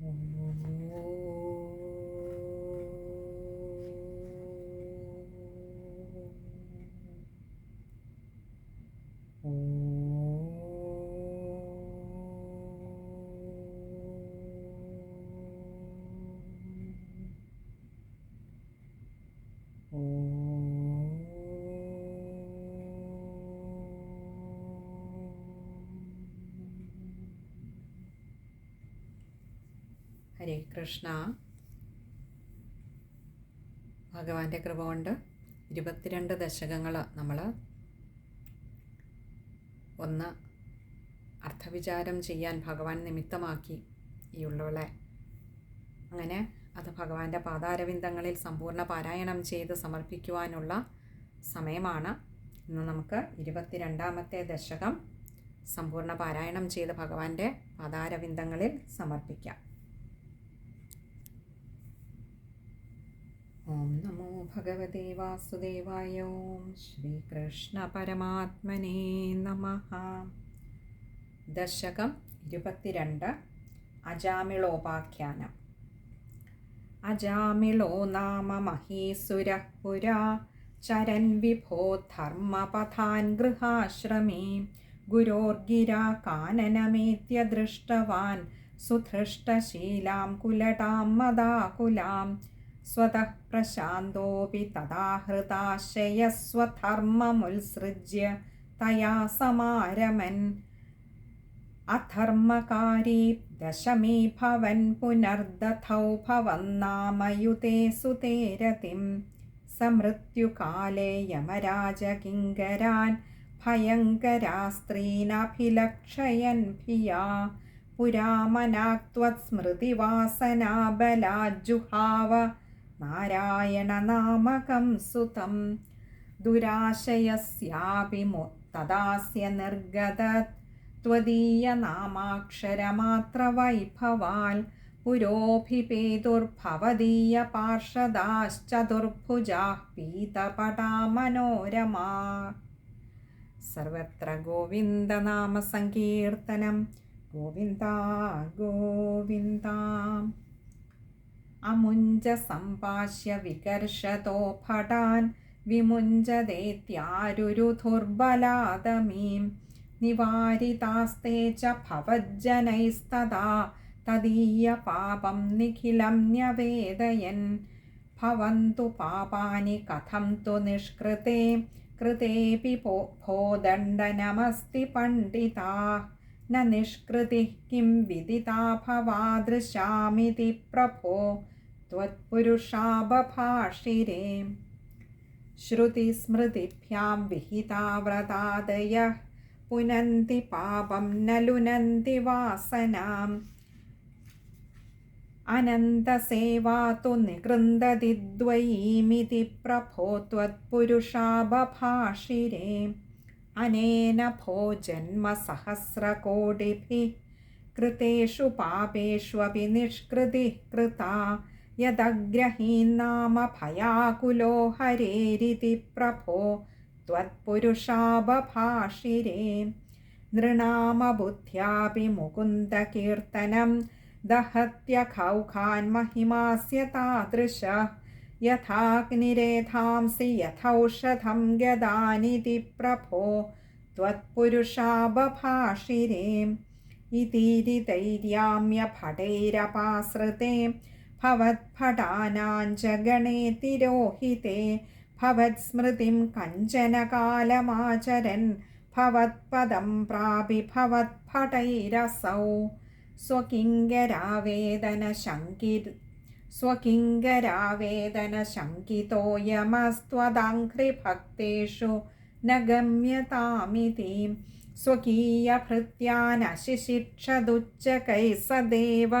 嗯 ഹരേ കൃഷ്ണ. ഭഗവാന്റെ കൃപ കൊണ്ട് ഇരുപത്തിരണ്ട് ദശകങ്ങൾ നമ്മൾ ഒന്ന് അർത്ഥവിചാരം ചെയ്യാൻ ഭഗവാൻ നിമിത്തമാക്കി ഈ ഉള്ളവളെ. അങ്ങനെ അത് ഭഗവാന്റെ പാതാരവിന്ദങ്ങളിൽ സമ്പൂർണ പാരായണം ചെയ്ത് സമർപ്പിക്കുവാനുള്ള സമയമാണ്. ഇന്ന് നമുക്ക് ഇരുപത്തിരണ്ടാമത്തെ ദശകം സമ്പൂർണ പാരായണം ചെയ്ത് ഭഗവാന്റെ പാതാരവിന്ദങ്ങളിൽ സമർപ്പിക്കാം. ഓം നമോ ഭഗവതേ വാസുദേവായ ഓം ശ്രീകൃഷ്ണ പരമാത്മനേ നമ. ദശകം ഇരുപത്തിരണ്ട് അജാമിളോപാഖ്യാനം. അജാമിളോ നാമ മഹീസുര പുരാ ചരൻ വിഭോ ധർമ്മപഥാൻ ഗൃഹാശ്രമേ ഗുരോർഗിരാ കാനനമേത്യ ദൃഷ്ടവാൻ സുധൃഷ്ടശീലാം കുലടാം മദാകുലാം സ്വതഃ പ്രശാന്തോപി തഥാ ഹൃതാശയസ്വധർമ്മമുത്സൃജ്യ തയാ സമാരമൻ. അധർമ്മകാരീ ദശമീ ഭവൻ പുനർദഥൗ ഭവന്നാമയുതേ സുതേരതിം. സമൃത്യുകാലേ യമരാജകിങ്കരാൻ ഭയങ്കരാസ്ത്രീനഭിലക്ഷയൻ ഭിയാ. പുരാമനാക്ത്വസ്മൃതിവാസനാബലാജുഹാവ നാരായണനാമകം സുതം ദുരാശയസ്യാപി തദാസ്യ നിർഗത त्वदीयनामाक्षरमात्रवैभवाल् पुरोभिपेतुर्भवदीय पार्षदाश्चतुर्भुजाः पीतपटामनोरमा सर्वत्र गोविन्दनामसङ्कीर्तनं गोविन्दा गोविन्दा अमुञ्ज सम्भाष्य विकर्षतो फटान् विमुञ्जदेत्यारुरुधुर्बलादमीम् निवारितास्ते च भवज्जनैस्तदा तदीयपापं निखिलं न्यवेदयन् भवन्तु पापानि कथं तु निष्कृते कृतेऽपि पो भोदण्डनमस्ति पण्डिताः न निष्कृतिः किं विदिता भवादृशामिति प्रभो त्वत्पुरुषाबभाषिरे श्रुतिस्मृतिभ्यां विहिता व्रतादयः पुनन्ति पापं न लुनन्ति वासनाम् अनन्तसेवा तु निकृन्दति द्वयीमिति प्रभो त्वत्पुरुषाबभाषिरे अनेन भो जन्मसहस्रकोटिभिः कृतेषु पापेष्वपि निष्कृतिः कृता यदग्रहीन्नाम भयाकुलो हरेरिति प्रभो त्वत्पुरुषाबभाषिरे नृणामबुद्ध्यापि मुकुन्दकीर्तनं दहत्यखौखान् महिमास्य तादृश यथाग्निरेधांसि यथौषधं गदानिति प्रभो त्वत्पुरुषाबभाषिरे इतीरितैर्याम्यभटैरपाश्रिते भवत्फटानां च गणे तिरोहिते भवत्स्मृतिं कञ्चनकालमाचरन् भवत्पदं प्रापि भवत्फटैरसौ स्वकिङ्गरावेदनशङ्किर् स्वकिङ्गरावेदनशङ्कितोऽयमस्त्वदाङ्घ्रिभक्तेषु न गम्यतामिति स्वकीयभृत्यानशिशिक्षदुच्चकैः सदेव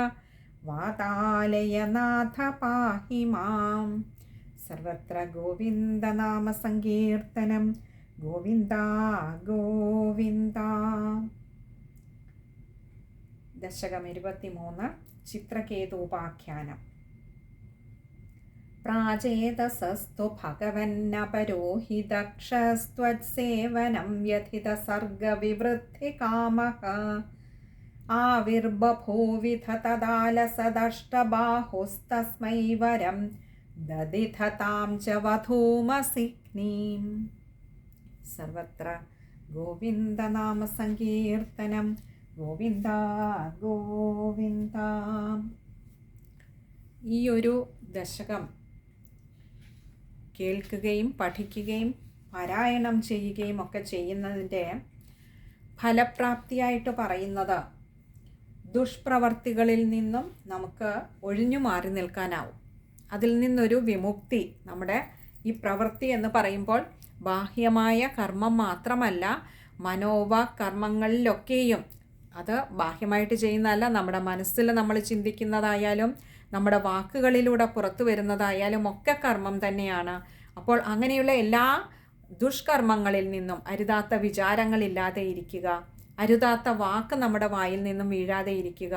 वातालयनाथ पाहि माम् സർവത്ര ഗോവിന്ദനാമസങ്കീർത്തനം ഗോവിന്ദ ഗോവിന്ദ ദശകം ഇരുപത്തിമൂന്ന് ചിത്രകേതൂപാഖ്യാനം പ്രാചേതസസ്തു ഭഗവന്നപരോഹിതക്ഷസ്ത്വത്സേവനം വ്യഥിതസർഗവിവൃദ്ധികാമഃ ആവിർബഭൂവിധ തദാലസദഷ്ടബാഹുസ്തസ്മൈ വരം ദദിധതാം ച വധൂമസിഗ്നീം സർവത്ര ഗോവിന്ദനാമസങ്കീർത്തനം ഗോവിന്ദ ഗോവിന്ദ ഈ ഒരു ദശകം കേൾക്കുകയും പഠിക്കുകയും പാരായണം ചെയ്യുകയും ഒക്കെ ചെയ്യുന്നതിന്റെ ഫലപ്രാപ്തിയായിട്ട് പറയുന്നത് ദുഷ്പ്രവർത്തികളിൽ നിന്നും നമുക്ക് ഒഴിഞ്ഞു മാറി നിൽക്കാനാവും. അതിൽ നിന്നൊരു വിമുക്തി നമ്മുടെ ഈ പ്രവൃത്തി എന്ന് പറയുമ്പോൾ ബാഹ്യമായ കർമ്മം മാത്രമല്ല മനോവ കർമ്മങ്ങളിലൊക്കെയും അത് ബാഹ്യമായിട്ട് ചെയ്യുന്നതല്ല. നമ്മുടെ മനസ്സിൽ നമ്മൾ ചിന്തിക്കുന്നതായാലും നമ്മുടെ വാക്കുകളിലൂടെ പുറത്തു വരുന്നതായാലും ഒക്കെ കർമ്മം തന്നെയാണ്. അപ്പോൾ അങ്ങനെയുള്ള എല്ലാ ദുഷ്കർമ്മങ്ങളിൽ നിന്നും അരുതാത്ത വിചാരങ്ങളില്ലാതെ ഇരിക്കുക. അരുതാത്ത വാക്ക് നമ്മുടെ വായിൽ നിന്നും വീഴാതെ ഇരിക്കുക.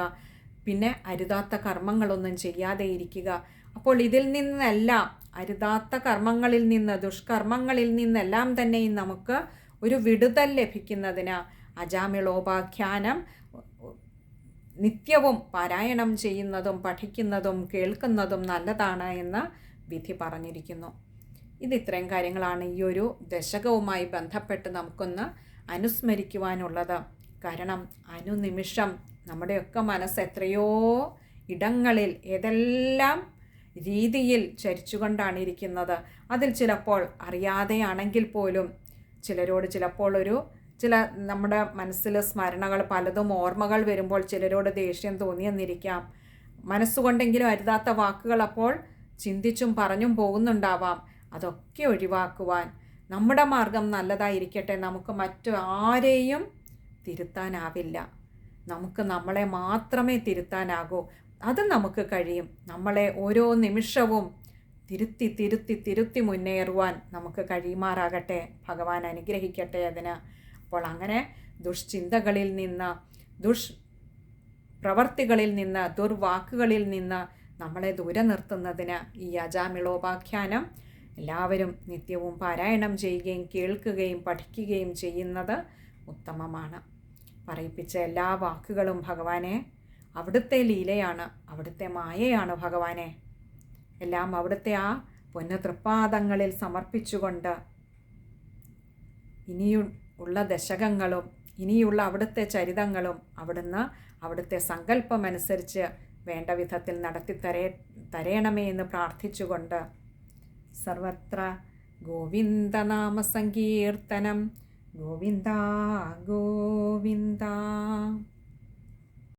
പിന്നെ അരുതാത്ത കർമ്മങ്ങളൊന്നും ചെയ്യാതെ ഇരിക്കുക. അപ്പോൾ ഇതിൽ നിന്നെല്ലാം അരുതാത്ത കർമ്മങ്ങളിൽ നിന്ന് ദുഷ്കർമ്മങ്ങളിൽ നിന്നെല്ലാം തന്നെയും നമുക്ക് ഒരു വിടുതൽ ലഭിക്കുന്നതിന് അജാമിളോപാഖ്യാനം നിത്യവും പാരായണം ചെയ്യുന്നതും പഠിക്കുന്നതും കേൾക്കുന്നതും നല്ലതാണ് എന്ന് വിധി പറഞ്ഞിരിക്കുന്നു. ഇത് ഇത്രയും കാര്യങ്ങളാണ് ഈ ഒരു ദശകവുമായി ബന്ധപ്പെട്ട് നമുക്കൊന്ന് അനുസ്മരിക്കുവാനുള്ളത്. കാരണം അനുനിമിഷം നമ്മുടെയൊക്കെ മനസ്സ് എത്രയോ ഇടങ്ങളിൽ ഏതെല്ലാം രീതിയിൽ ചരിച്ചുകൊണ്ടാണ് ഇരിക്കുന്നത്. അതിൽ ചിലപ്പോൾ അറിയാതെയാണെങ്കിൽ പോലും ചിലരോട് ചിലപ്പോൾ ഒരു ചില നമ്മുടെ മനസ്സിൽ സ്മരണകൾ പലതും ഓർമ്മകൾ വരുമ്പോൾ ചിലരോട് ദേഷ്യം തോന്നിയെന്നിരിക്കാം. മനസ്സുകൊണ്ടെങ്കിലും അരുതാത്ത വാക്കുകൾ അപ്പോൾ ചിന്തിച്ചും പറഞ്ഞും പോകുന്നുണ്ടാവാം. അതൊക്കെ ഒഴിവാക്കുവാൻ. നമ്മുടെ മാർഗം നല്ലതായിരിക്കട്ടെ. നമുക്ക് മറ്റു ആരെയും തിരുത്താനാവില്ല. നമുക്ക് നമ്മളെ മാത്രമേ തിരുത്താനാകൂ. അത് നമുക്ക് കഴിയും. നമ്മളെ ഓരോ നിമിഷവും തിരുത്തി തിരുത്തി തിരുത്തി മുന്നേറുവാൻ നമുക്ക് കഴിയുമാറാകട്ടെ. ഭഗവാൻ അനുഗ്രഹിക്കട്ടെ അതിന്. അപ്പോൾ അങ്ങനെ ദുഷ്ചിന്തകളിൽ നിന്ന് ദുഷ് പ്രവർത്തികളിൽ നിന്ന് ദുർവാക്കുകളിൽ നിന്ന് നമ്മളെ ദൂരെ നിർത്തുന്നതിന് ഈ അജാമിളോപാഖ്യാനം എല്ലാവരും നിത്യവും പാരായണം ചെയ്യുകയും കേൾക്കുകയും പഠിക്കുകയും ചെയ്യുന്നത് ഉത്തമമാണ്. പറയിപ്പിച്ച എല്ലാ വാക്കുകളും ഭഗവാനെ അവിടുത്തെ ലീലയാണ് അവിടുത്തെ മായയാണ് ഭഗവാനെ. എല്ലാം അവിടുത്തെ ആ പൊന്ന സമർപ്പിച്ചുകൊണ്ട് ഇനിയും ഉള്ള ദശകങ്ങളും ഇനിയുള്ള അവിടുത്തെ ചരിതങ്ങളും അവിടുന്ന് അവിടുത്തെ സങ്കല്പമനുസരിച്ച് വേണ്ട വിധത്തിൽ നടത്തി തരേ തരയണമേ എന്ന് പ്രാർത്ഥിച്ചുകൊണ്ട് സർവത്ര ഗോവിന്ദനാമസങ്കീർത്തനം. ഗോവിന്ദ ഗോവിന്ദ.